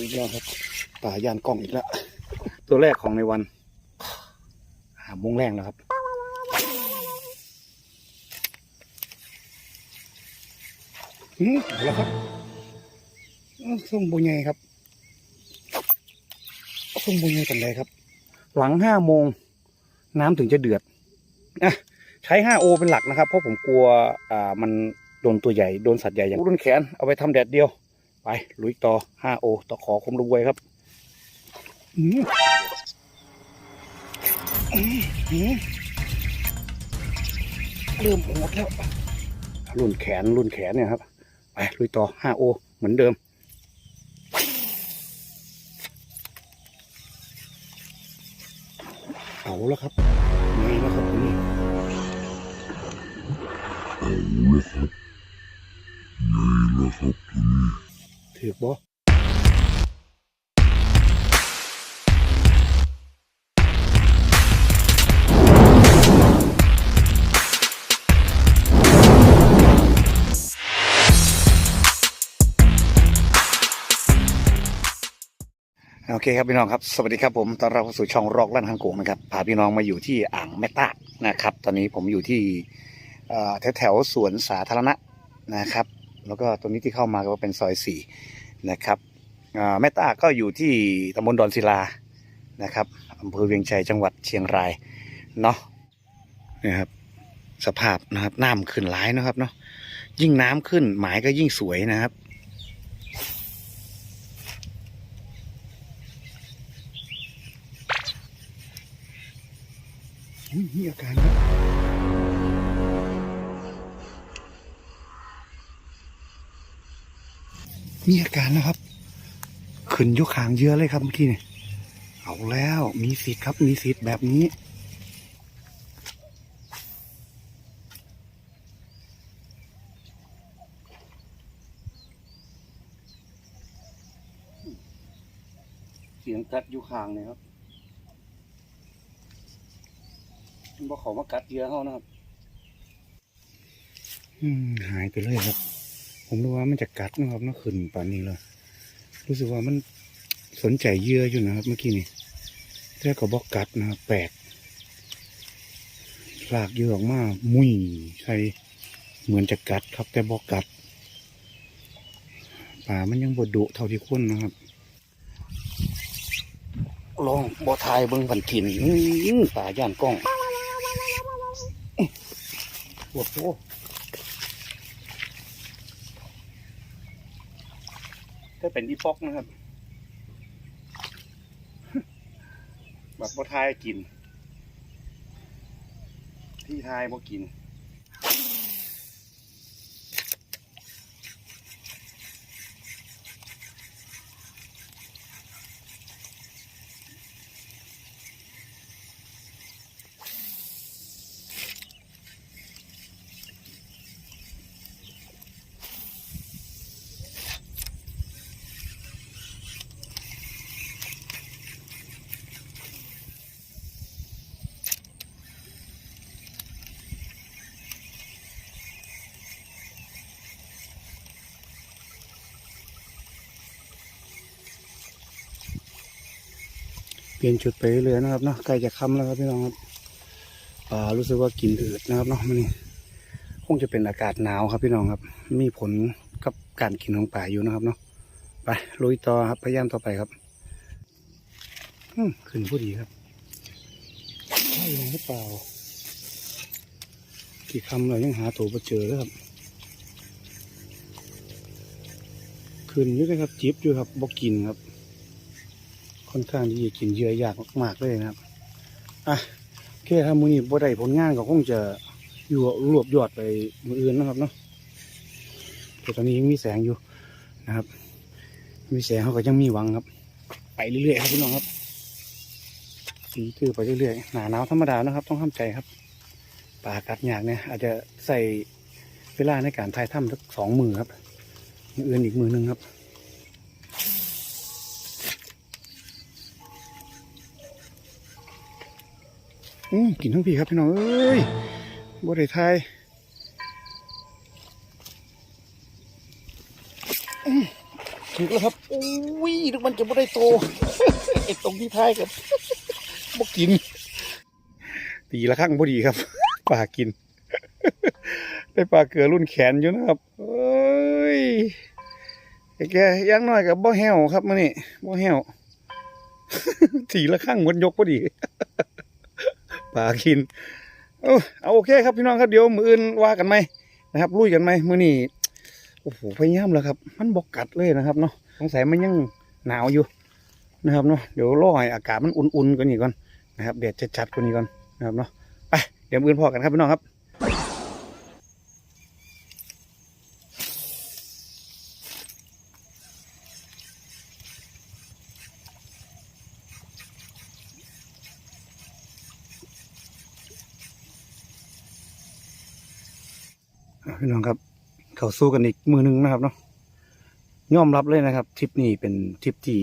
อีกแล้วครับป่ายานกล้องอีกแล้วตัวแรกของในวันหาโมงแรงแล้วครับอืมอาแล้วครับอื้อส่งบุญใหญ่ครับส่งบุญใหญ่กันเลยครับ หลังห้าโมงน้ำถึงจะเดือดอะใช้5โอเป็นหลักนะครับ เพราะผมกลัวอ่ามันโดนตัวใหญ่ โดนสัตว์ใหญ่อย่างรุ่นแขน เอาไปทำแดดเดียว ไปลุยต่อ5โอต่อขอคมรวยครับอืมอืมอืมเริ่มโหดแล้วรุ่นแขนรุ่นแขนเนี่ยครับ ไปลุยต่อ5โอเหมือนเดิมเอาแล้วครับไงแล้วครับนี่ ถือบ่โอเคครับพี่น้องครับ สวัสดีครับผมตอนเราเข้าสู่ช่องรอกลั่นทางโกงนะครับพาพี่น้องมาอยู่ที่อ่างแม่ตากนะครับ ตอนนี้ผมอยู่ที่แถวแถวสวนสาธารณะนะครับ แล้วก็ตรงนี้ที่เข้ามาก็เป็นซอยสี่นะครับแม่ตาก็อยู่ที่ตำบลดอนศิลานะครับอำเภอเวียงชัยจังหวัดเชียงรายเนาะนี่ครับสภาพนะครับน้ำขึ้นร้ายนะครับเนาะยิ่งน้ำขึ้นหมายก็ยิ่งสวยนะครับมีอาการครับ มีอาการนะครับ ขึ้นยกขางเยอะเลยครับเมื่อกี้เนี่ยเอาแล้วมีสิทธิ์ครับ มีสิทธิ์แบบนี้ เสียงกัดอยู่ข้างเนี่ยครับมันบอกเขามากัดเหยื่อเขานะครับ อืม หายไปเลยครับ ผมรู้ว่ามันจะกัดนะครับน่าขึ้นป่านนี้เลยรู้สึกว่ามันสนใจเยื่ออยู่นะครับ เมื่อกี้นี่แต่ก็บอกกัดนะครับแปลกลากเยื่อออกมา มุ้ยใส่เหมือนจะกัดครับ แต่บอกกัดป่ามันยังบดดุเท่าที่ควรนะครับลองบอทายเบิ้งผันถิ่นป่าย่านกล้องปวดโว ถ้าเป็นอีฟอกนะครับแบบบ่ทายกิน ที่ทายบ่กิน ลี่ยนจุดไปเรื่อยนะครับเนาะใกล้จะค่ำแล้วครับพี่น้องครับอ่ารู้สึกว่ากินอืดนะครับเนาะมันนี่คงจะเป็นอากาศหนาวครับพี่น้องครับ มีผลกับการกินของป่าอยู่นะครับเนาะไปลุยต่อครับพยายามต่อไปครับอืมขึ้นผู้ดีครับใช่หรือเปล่า กี่คำเรายังหาตัวมาเจอเลยครับขึ้นอยู่เลยครับจิบอยู่ครับบอกกินครับ ค่อนข้างที่จะกินเยื่อยากมากๆเลยนะครับอะโอเคถ้ามือนี้บ่ได้ผลงานก็คงจะอยู่รวบยอดไปมืออื่นนะครับเนาะแต่ตอนนี้ยังมีแสงอยู่นะครับ มีแสงเขาก็ยังมีหวังครับ ไปเรื่อยๆครับพี่น้องครับสีคือไปเรื่อยๆหนาหนาวธรรมดานะครับ ต้องห้ามใจครับป่ากัดยากเนี่ยอาจจะใส่เวลาในการถ่ายถ้ำสักสองมือครับมืออื่นอีกมือหนึงครับ อืมกินทั้งพี่ครับพี่น้องเอ้ยบ่ได้ทายอืมถึกแล้วครับโอ้ยนึกมันจะไม่ได้โตไอ้ตรงที่ท้ายครับบกกิน ตีละข้างพอดีครับปลากิน ได้ปลาเกลือรุ่นแขนอยู่นะครับเอ้ยไอ้แกอยังน้อยกับบ่แห้วครับมื่อนี่บ่แห้วทีละข้างหมดยกพอดี ปลากินเอาเอาโอเคครับพี่น้องครับเดี๋ยวมืออื่นว่ากันไหมนะครับลุยกันไหมมือนี่โอ้โหพยายามแล้วครับ มันบอกกัดเลยนะครับเนาะสงสัยมันยังหนาวอยู่นะครับเนาะเดี๋ยวรอให้อากาศมันอุ่นๆกว่านี้ก่อนนะครับแดดจัดๆกว่านี้ก่อนนะครับเนาะไปเดี๋ยวมืออื่นพอกันครับพี่น้องครับ เขาสู้กันอีกมือหนึงนะครับเนาะยอมรับเลยนะครับทริปนี้เป็นทริปที่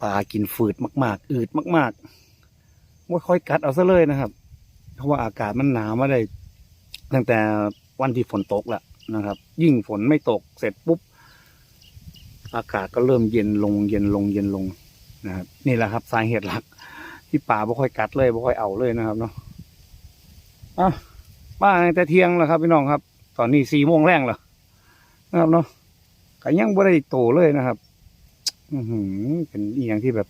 ปลากินฝืดมาก ๆ อืดมากๆไม่ค่อยกัดเอาซะเลยนะครับ เพราะว่าอากาศมันหนาวมาได้ ตั้งแต่วันที่ฝนตกแหละนะครับ ยิ่งฝนไม่ตกเสร็จปุ๊บ อากาศก็เริ่มเย็นลง เย็นลงเย็นลงนะครับนี่แหละครับสาเหตุหลัก ที่ป่าไม่ค่อยกัดเลยไม่ค่อยเอาเลยนะครับเนาะอะ มาตั้งแต่เที่ยงแล้วครับพี่น้องครับ ตอนนี้สี่โมงแรงแล้วนะครับเนาะก็ยังบ่ได้โตเลยนะครับ อือหือเป็นอีอย่างที่แบบ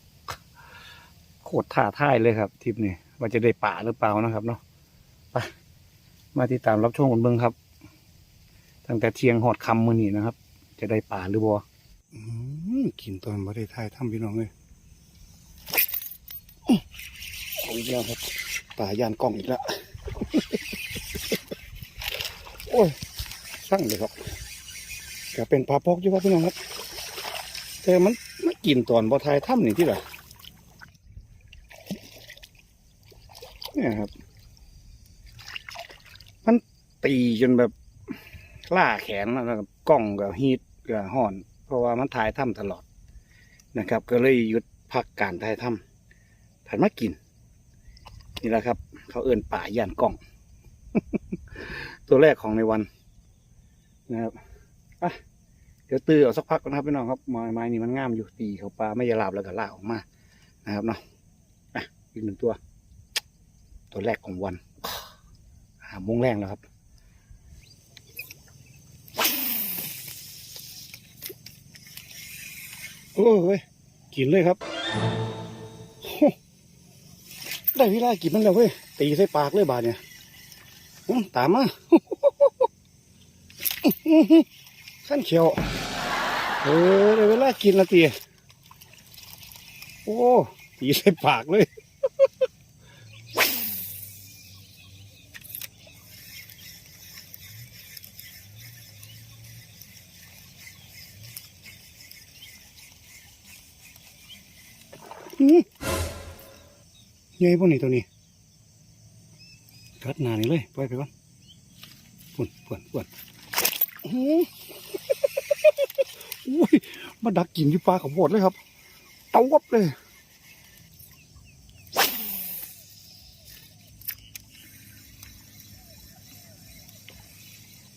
โคตรท้าทายเลยครับทริปนี้ว่าจะได้ป่าหรือเปล่านะครับ เนาะไปมาติดตามรับชมกันเบิ่งครับ ตั้งแต่เที่ยงหอดคำมือนี้นะครับ จะได้ป่าหรือบ่กินตอนบ่ได้ทายทำพี่น้องเลยเอาอีกแล้วครับป่ายานกล้องอีกแล้ว โอ้ยช่างเลยครับก็เป็นปลาพกอยู่ครับพี่น้องครับแต่มันมันกินตอนบ่ทายถ้ำนี่ที่ไหนเนี่ยครับ มันตีจนแบบล่าแขนแล้วนะครับกล้องกับฮีดกับห่อน เพราะว่ามันทายถ้ำตลอดนะครับ ก็เลยหยุดพักการทายถ้ำผ่านมากิน นี่แหละครับ เขาเอื่นป่าย่านกล้อง ตัวแรกของในวันนะครับอะเดี๋ยวตื้อเอาสักพักก่อนนะครับพี่น้องครับไม้ไม้นี่มันงามอยู่ตีเขาปลาไม่ยาลาบแล้วก็ล่าออกมานะครับเนาะอะอีกหนึ่งตัว ตัวแรกของวันหาโมงแรงแล้วครับโอ้เว้ยกินเลยครับโอ้ได้เวลากินมันแล้วเว้ยตีใส่ปากเลยบาดเนี่ย ตามมาขั้นเขียว เออเวลากินละตีโอ้ตีใส่ปากเลยใหญ่พวกนี้ตัวนี้ กัดหนานี่เลยปล่อยไปก่อนปุ่นปุ่นปุ่นอื้อหืออุ้ยมาดักกินที่ปลาขาวโพดเลยครับ เตาวับเลย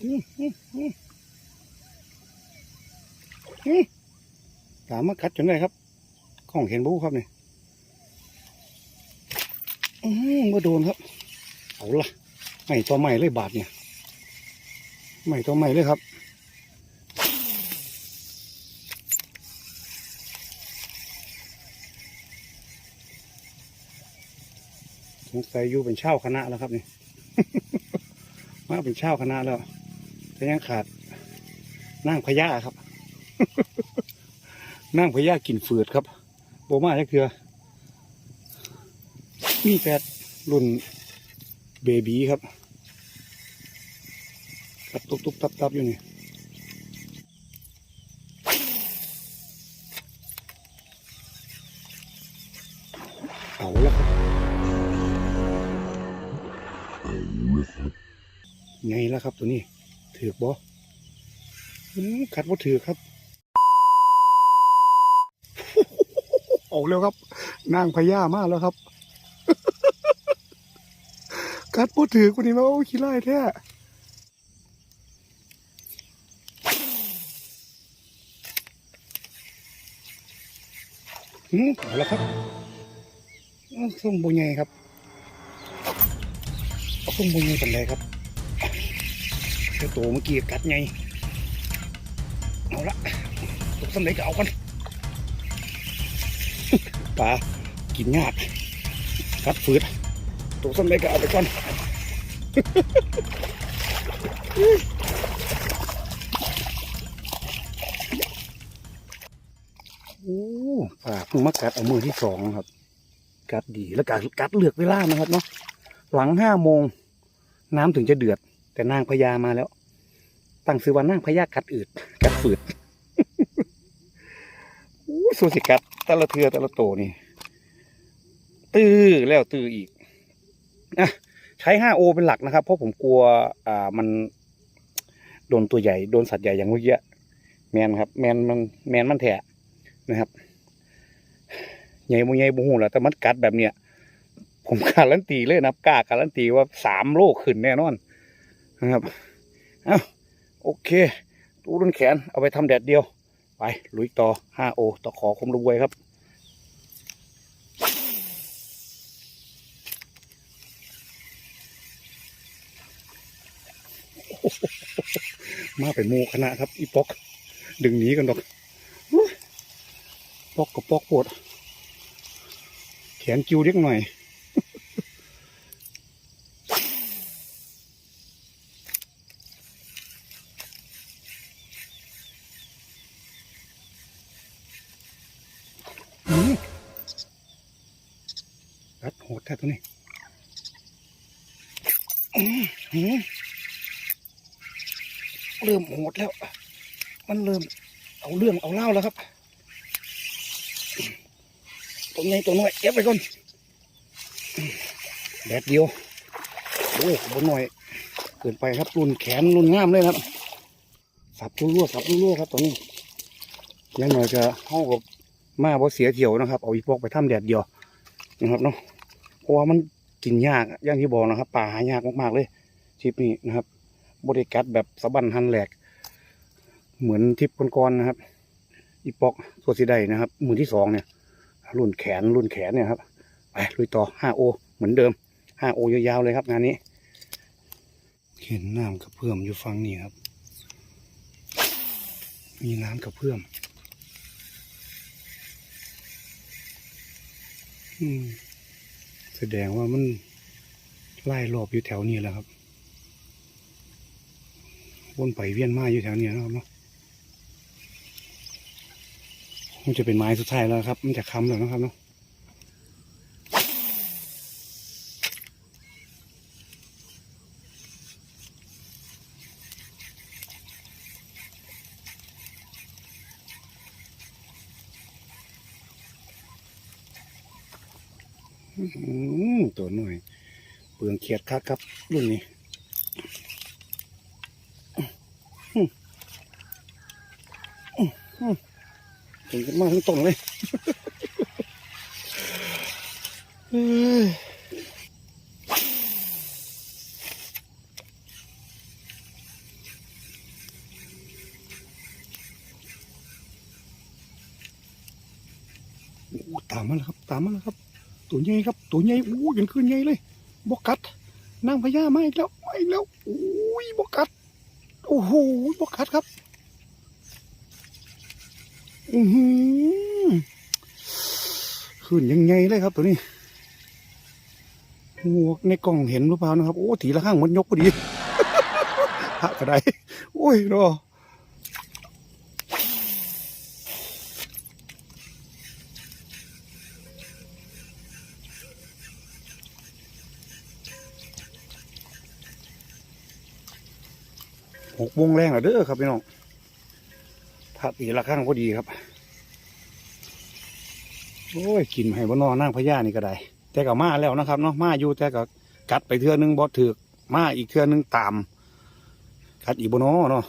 อื้อหือหือหือตามมากัดจนได้ครับของเห็นบูครับนี่อืมมาโดนครับ เอาละใหม่ตัวใหม่เลยบาทเนี่ยใหม่ตัวใหม่เลยครับสงสัยอยู่เป็นเช่าคณะแล้วครับนี่มาเป็นเช่าคณะแล้วแต่ยังขาดนั่งพญาครับ นั่งพญากินฝืดครับโบมาจักเถือมีแต่รุ่น เบบีครับครับตุบตุบตับตับอยู่นี่เอาแล้วครับไงล่ะครับตัวนี้ถือกบอมขัดว่าถือครับ ออกแล้วครับ นางพญามาแล้วครับ กัดปูถือกูนี่มาโอ้ขี้ไล่แท้หืมเอาละครับส่งบุญไงครับส่งบุญไงเป็นไรครับเจ้าตัวเมื่อกี้กัดไงเอาละตกสำเร็จก็เอากันปลากินยากกัดฟืด ตกสำเร็จก็เอาไปก่อนโอ้ปากเพิ่งมากัดเอามือที่สองครับ กัดดีแล้วกัดกัดเลือกเวลานะครับเนาะหลังห้าโมง น้ำถึงจะเดือด แต่นางพญามาแล้ว ตั้งซื้อว่านางพญากัดอืด กัดฝืดโอ้สูสิกัดแต่ละเทือแต่ละโตนี่ตื้อแล้วตื้ออีก อะใช้ห้าโอเป็นหลักนะครับ เพราะผมกลัวอ่ามันโดนตัวใหญ่โดนสัตว์ใหญ่อย่างเมื่อกี้แมนครับ แมนมันแมนมันแถะนะครับใหญ่บ่ใหญ่บ่ฮู้แหล้วแต่มันกัดแบบเนี้ยผมการันตีเลยนะกล้าการันตีว่าสามโลขึ้นแน่นอนนะครับเอ้าโอเคตู้ต้นแขนเอาไปทำแดดเดียว ไปลุยต่อ5โอต่อขอคมรวยครับ มาเป็นหมูคณะครับ อีปอก ดึงหนีกันดอกปอกกับปอกปวด แขนกิ้วเล็กหน่อยรัดโหดแท้ตัวนี้อืมอืม เริ่มโหดแล้ว มันเริ่มเอาเรื่องเอาเล่าแล้วครับตัวนี้ตัวน้อยเอฟไปก่อนแดดเดียวโอ้บนหน่อยเกินไปครับรุนแขนรุนง่ามเลยครับ สับรั่วสับรั่วๆครับตอนนี้ยังหน่อยจะเข้ากับมาบ่เสียเที่ยวนะครับ เอาอีพวกไปทำแดดเดียวนะครับเนาะเพราะว่ามันกินยากอะอย่างที่บอกนะครับป่าหายากมากๆเลยทริปนี้นะครับ บริกัดแบบสะบันหันแหลก เหมือนทริปก่อนๆนะครับ อีปอกตัวสีใดนะครับ มือที่สองเนี่ย รุ่นแขนรุ่นแขนเนี่ยครับ ไปลุยต่อ 5O เหมือนเดิม 5O ยาวๆเลยครับงานนี้ เห็นน้ำกระเพื่อมอยู่ฝั่งนี้ครับ มีน้ำกระเพื่อมอืมแสดงว่ามันไล่รอบอยู่แถวนี้แหล้วครับ วนไปเวียนมาอยู่แถวนี้นะครับเนาะคงจะเป็นไม้สุดท้ายแล้วครับ มันจะค้ำแล้วนะครับเนาะอืมตัวหน่อย เปลืองเขียดคักครับรุ่นนี้อืมอืมอืม ถึงกันมากทั้งต้นเลยเอ้ยโอ้ตามมาแล้วครับ ตามมาแล้วครับ ตัวใหญ่ครับ ตัวใหญ่อู้ยังขึ้นใหญ่เลยบกัดนางพญามาอีกแล้วมาอีกแล้วโอ้ยบกัดโอ้โหบกัดครับ อือหือขึ้นยังไงเลยครับ ตัวนี้หมวกในกล่องเห็นหรือเปล่านะครับ โอ้ถีละข้างมันยกพอดีพระกระไดโอ้ยรอหกวงแรงเหรอเด้อครับพี่น้อง ถ้าปีละข้างพอดีครับ โอ้ยกินให้บนนอนั่งพญานี่ก็ได้ แต่ก็มาแล้วนะครับเนาะมาอยู่แต่ก็กัดไปเทือนึงบอถือกมาอีกเทือนึงตาม กัดอีกบนอเนาะ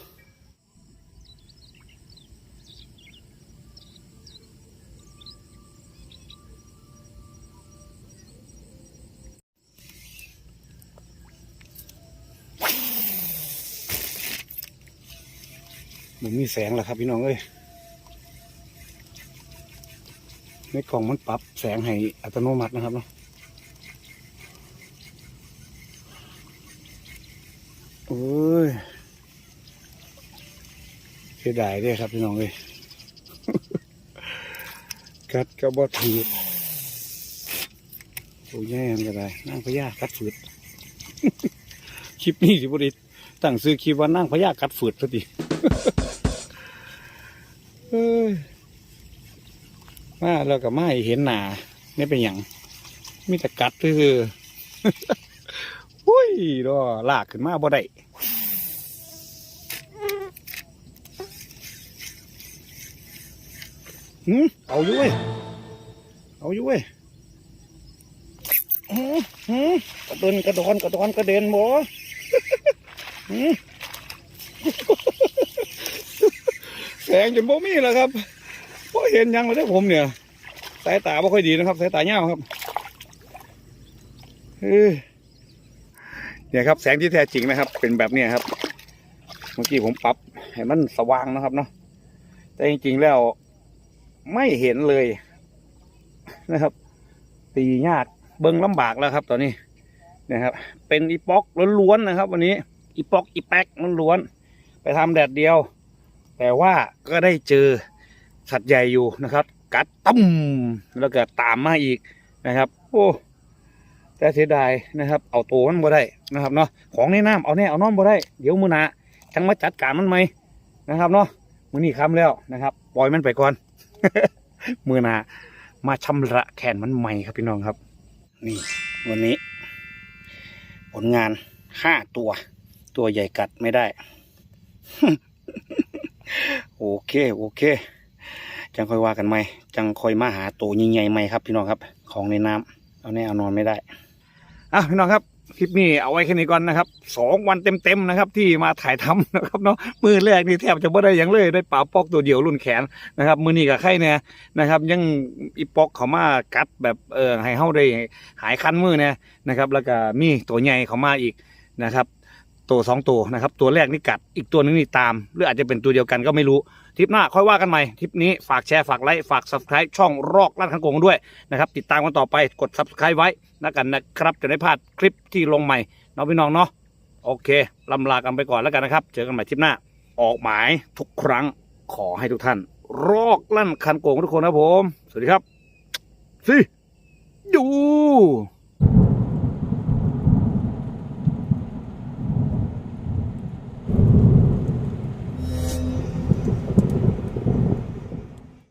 มันมีแสงแหละครับพี่น้องเอ้ยในกล่องมันปรับแสงให้อัตโนมัตินะครับเนาะโอ้ยเสียดายด้ครับพี่น้องเลยกัดกระบอกถือโอ้ยแย่มันก็ได้นั่งพญากัดฝืดคลิปนี้สิบุรีตั้งซื้อคลิปว่านั่งพญากัดฝืดพอดี เอ้ย มาแล้วก็ไม่เห็นหนาไม่เป็นอย่างมีแต่กัดคือหุ้ยดอลากขึ้นมาบ่ได้หืมเอาอยู่เว้ยเอาอยู่เว้ยหืมหืมกระเด็นกระดอนกระดอนกระเด็นบ่หืมแสงจนบ่มีแล้วครับ บ่เห็นยังเลยเด้ผมเนี่ยสายตาไม่ค่อยดีนะครับ สายตาเงาครับเนี่ยครับ แสงที่แท้จริงนะครับ เป็นแบบนี้ครับ เมื่อกี้ผมปรับให้มันสว่างนะครับเนาะแต่จริงๆแล้วไม่เห็นเลยนะครับ ตียากเบิ้งลำบากแล้วครับ ตอนนี้นะครับ เป็นอีป๊อกล้วนๆนะครับ วันนี้อีป๊อกอีแป๊กล้วนๆไปทำแดดเดียว แต่ว่าก็ได้เจอ สัตว์ใหญ่อยู่นะครับ กัดตั้มแล้วก็ตามมาอีกนะครับ โอ้แต่เสียดายนะครับ เอาตัวมันบ่ได้นะครับเนาะของในน้ำเอาแน่เอาน้อมบ่ได้เดี๋ยวมือหนาจังมาจัดการมันไหมนะครับเนาะมือนี้ค้ำแล้วนะครับปล่อยมันไปก่อนมือหนามาชำระแขนมันใหม่ครับพี่น้องครับ นี่วันนี้ ผลงานห้าตัว ตัวใหญ่กัดไม่ได้ โอเค โอเค จังค่อยว่ากันไหมจังค่อยมาหาตัวใหญ่ๆไหมครับ พี่น้องครับ ของในน้ำเอาแน่เอานอนไม่ได้อะพี่น้องครับคลิปนี้เอาไว้แค่นี้ก่อนนะครับสองวันเต็มๆนะครับ ที่มาถ่ายทำนะครับเนาะมือแรกนี่แทบจะไม่ได้ยังเลยได้ป่าปอกตัวเดียวรุ่นแขนนะครับ มือนี้กับไข่เนี่ยนะครับ ยังอีปอกเขามากัดแบบเออให้เฮาได้หายคันมือเนี่ยนะครับ แล้วก็มีตัวใหญ่เขามาอีกนะครับ ตัวสองตัวนะครับ ตัวแรกนี่กัดอีกตัวหนึงนี่ตาม หรืออาจจะเป็นตัวเดียวกันก็ไม่รู้ทริปหน้าค่อยว่ากันใหม่ทริปนี้ฝากแชร์ฝากไลค์ฝาก subscribe ช่องรอกลั่นขังโกงด้วยนะครับติดตามกันต่อไปกด subscribe ไว้นะกันนะครับจะได้พลาดคลิปที่ลงใหม่น้องพี่น้องเนาะโอเคลำลากันไปก่อนแล้วกันนะครับ เจอกันใหม่ทริปหน้า ออกหมายทุกครั้งขอให้ทุกท่าน รอกลั่นคันโกงทุกคนนะผม สวัสดีครับสิยู